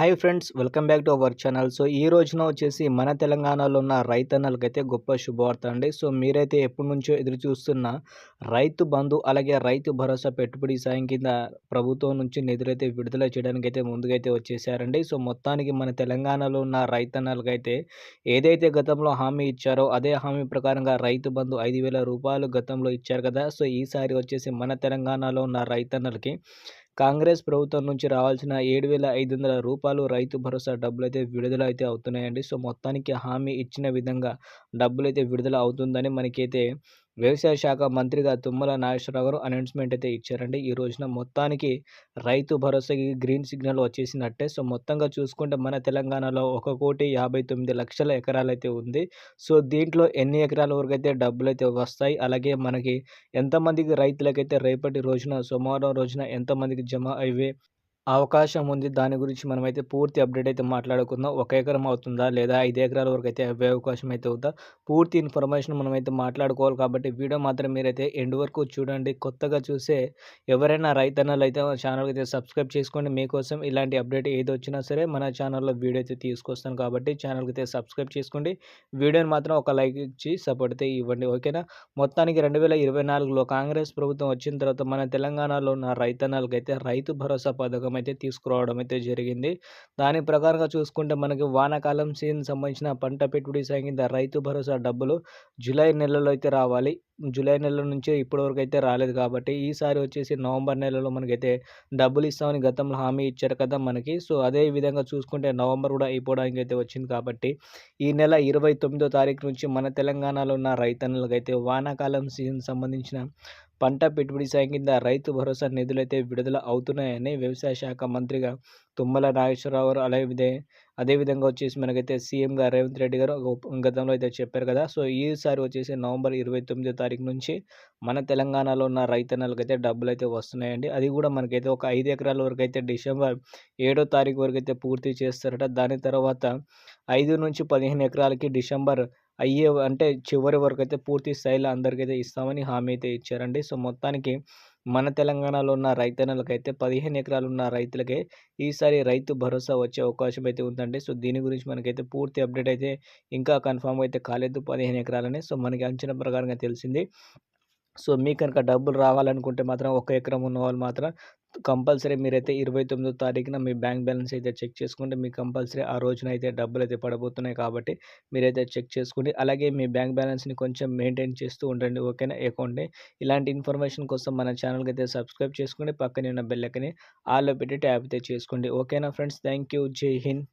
Hi friends welcome back to our channel. So ఈ రోజున వచ్చేసి మన తెలంగాణలో ఉన్న రైతన్నలకైతే గొప్ప శుభవార్త అండి. సో మీరైతే ఎప్పటి నుంచో ఎదురు చూస్తున్న రైతు బంధు అలాగే రైతు భరోసా పెట్టుబడి సాయం కింద ప్రభుత్వం నుంచి నిధులైతే విడుదల చేయడానికి అయితే ముందుకైతే వచ్చేసారండి. సో మొత్తానికి మన తెలంగాణలో ఉన్న రైతన్నలకైతే ఏదైతే గతంలో హామీ ఇచ్చారో అదే హామీ ప్రకారంగా రైతు బంధు ఐదు వేల రూపాయలు గతంలో ఇచ్చారు కదా. సో ఈసారి వచ్చేసి మన తెలంగాణలో ఉన్న రైతన్నలకి కాంగ్రెస్ ప్రభుత్వం నుంచి రావాల్సిన ఏడు వేల ఐదు వందల రూపాయలు రైతు భరోసా డబ్బులు అయితే విడుదల అయితే అవుతున్నాయండి. సో మొత్తానికి హామీ ఇచ్చిన విధంగా డబ్బులు అయితే విడుదల అవుతుందని మనకైతే వ్యవసాయ శాఖ మంత్రిగా తుమ్మల నాగేశ్వరరావు గారు అనౌన్స్మెంట్ అయితే ఇచ్చారండి. ఈ రోజున మొత్తానికి రైతు భరోసాకి గ్రీన్ సిగ్నల్ వచ్చేసినట్టే. సో మొత్తంగా చూసుకుంటే మన తెలంగాణలో ఒక కోటి యాభై తొమ్మిది లక్షల ఎకరాలు అయితే ఉంది. సో దీంట్లో ఎన్ని ఎకరాల వరకు అయితే డబ్బులు అయితే వస్తాయి? అలాగే మనకి ఎంతమందికి రైతులకైతే రేపటి రోజున సోమవారం రోజున ఎంతమందికి జమ అయ్యే అవకాశం ఉంది. దాని గురించి మనమైతే పూర్తి అప్డేట్ అయితే మాట్లాడుకుందాం. ఒక ఎకరం అవుతుందా లేదా ఐదు ఎకరాల వరకు అయితే అవే అవకాశం అయితే అవుతా పూర్తి ఇన్ఫర్మేషన్ మనమైతే మాట్లాడుకోవాలి కాబట్టి వీడియో మాత్రం మీరైతే ఎండ్ వరకు చూడండి. కొత్తగా చూసే ఎవరైనా రైతన్నలు అయితే ఛానల్కి అయితే సబ్స్క్రైబ్ చేసుకోండి. మీకోసం ఇలాంటి అప్డేట్ ఏది వచ్చినా సరే మన ఛానల్లో వీడియో అయితే తీసుకొస్తాను కాబట్టి ఛానల్కి అయితే సబ్స్క్రైబ్ చేసుకోండి. వీడియోని మాత్రం ఒక లైక్ ఇచ్చి సపోర్ట్ అయితే ఇవ్వండి. ఓకేనా? మొత్తానికి రెండు వేల ఇరవై నాలుగులో కాంగ్రెస్ ప్రభుత్వం వచ్చిన తర్వాత మన తెలంగాణలో ఉన్న రైతన్నలకైతే రైతు భరోసా పథకం అయితే తీసుకురావడం అయితే జరిగింది. దాని ప్రకారంగా చూసుకుంటే మనకి వానాకాలం సీజన్ సంబంధించిన పంట పెట్టుబడి సాగింది రైతు భరోసా డబ్బులు జూలై నెలలో అయితే రావాలి. జూలై నెల నుంచి ఇప్పటివరకు అయితే రాలేదు కాబట్టి ఈసారి వచ్చేసి నవంబర్ నెలలో మనకైతే డబ్బులు ఇస్తామని గతంలో హామీ ఇచ్చారు కదా మనకి. సో అదే విధంగా చూసుకుంటే నవంబర్ కూడా అయిపోవడానికి అయితే వచ్చింది కాబట్టి ఈ నెల ఇరవై తొమ్మిదో తారీఖు నుంచి మన తెలంగాణలో ఉన్న రైతన్నులకైతే వానాకాలం సీజన్ సంబంధించిన పంట పెట్టుబడి సాయం కింద రైతు భరోసా నిధులైతే విడుదల అవుతున్నాయని వ్యవసాయ శాఖ మంత్రిగా తుమ్మల నాగేశ్వరరావు అలాగే అదేవిధంగా వచ్చేసి మనకైతే సీఎంగా రేవంత్ రెడ్డి గారు గతంలో అయితే చెప్పారు కదా. సో ఈసారి వచ్చేసి నవంబర్ ఇరవై తొమ్మిదో తారీఖు నుంచి మన తెలంగాణలో ఉన్న రైతన్నలకు అయితే డబ్బులు అయితే వస్తున్నాయండి. అది కూడా మనకైతే ఒక ఐదు ఎకరాల వరకు అయితే డిసెంబర్ ఏడో తారీఖు వరకు అయితే పూర్తి చేస్తారట. దాని తర్వాత ఐదు నుంచి పదిహేను ఎకరాలకి డిసెంబర్ అయ్యే అంటే చివరి వరకు అయితే పూర్తి స్థాయిలో అందరికైతే ఇస్తామని హామీ అయితే ఇచ్చారండి. సో మొత్తానికి మన తెలంగాణలో ఉన్న రైతన్నలకైతే పదిహేను ఎకరాలు ఉన్న రైతులకే ఈసారి రైతు భరోసా వచ్చే అవకాశం అయితే ఉందండి. సో దీని గురించి మనకైతే పూర్తి అప్డేట్ అయితే ఇంకా కన్ఫామ్ అయితే కాలేదు పదిహేను ఎకరాలని. సో మనకి అంచనా ప్రకారంగా తెలిసింది. సో మీకు కనుక డబ్బులు రావాలనుకుంటే మాత్రం ఒక ఎకరం ఉన్న వాళ్ళు మాత్రం కంపల్సరీ మీరైతే ఇరవై తొమ్మిదో తారీఖున మీ బ్యాంక్ బ్యాలెన్స్ అయితే చెక్ చేసుకుంటే మీకు కంపల్సరీ ఆ రోజున అయితే డబ్బులు అయితే పడబోతున్నాయి కాబట్టి మీరైతే చెక్ చేసుకోండి అలాగే మీ బ్యాంక్ బ్యాలెన్స్ని కొంచెం మెయింటైన్ చేస్తూ ఉండండి ఓకేనా? అకౌంట్ని. ఇలాంటి ఇన్ఫర్మేషన్ కోసం మన ఛానల్కి అయితే సబ్స్క్రైబ్ చేసుకోండి పక్కనే ఉన్న బెల్లకని ఆల్లో పెట్టి ట్యాప్ అయితే చేసుకోండి ఓకేనా ఫ్రెండ్స్? థ్యాంక్ యూ జై హింద్.